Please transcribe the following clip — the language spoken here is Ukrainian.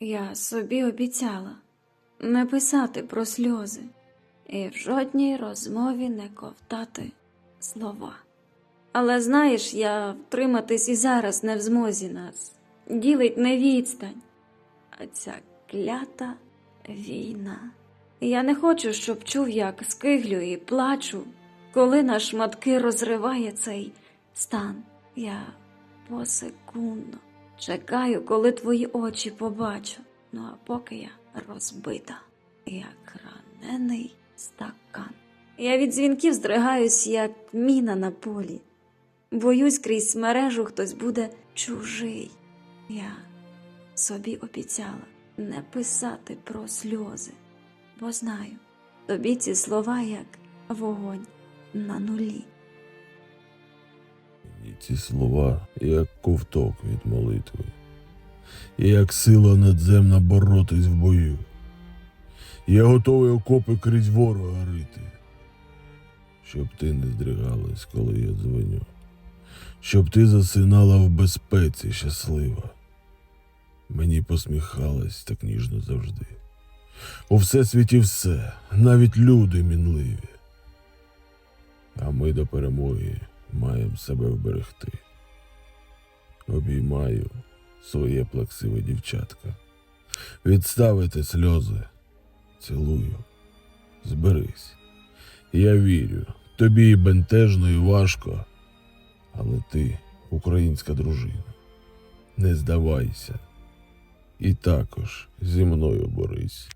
Я собі обіцяла не писати про сльози і в жодній розмові не ковтати слова. Але знаєш, я втриматись і зараз не в змозі нас. Ділить не відстань, а ця клята війна. Я не хочу, щоб чув, як скиглю і плачу, коли на шматки розриває цей стан. Я посекундно чекаю, коли твої очі побачу. Ну а поки я розбита, як ранений стакан. Я від дзвінків здригаюсь, як міна на полі. Боюсь, крізь мережу хтось буде чужий. Я собі обіцяла не писати про сльози, бо знаю, тобі ці слова як вогонь на нулі. Ці слова, як ковток від молитви, як сила надземна боротись в бою. Я готовий окопи крізь ворога рити, щоб ти не здригалась, коли я дзвоню, щоб ти засинала в безпеці щаслива. Мені посміхалась так ніжно завжди. У всесвіті все, навіть люди мінливі. А ми до перемоги маємо себе вберегти. Обіймаю своє плаксиве дівчатка. Відставити сльози, цілую, зберись. Я вірю, тобі і бентежно, і важко, але ти українська дружина. Не здавайся. І також зі мною борись.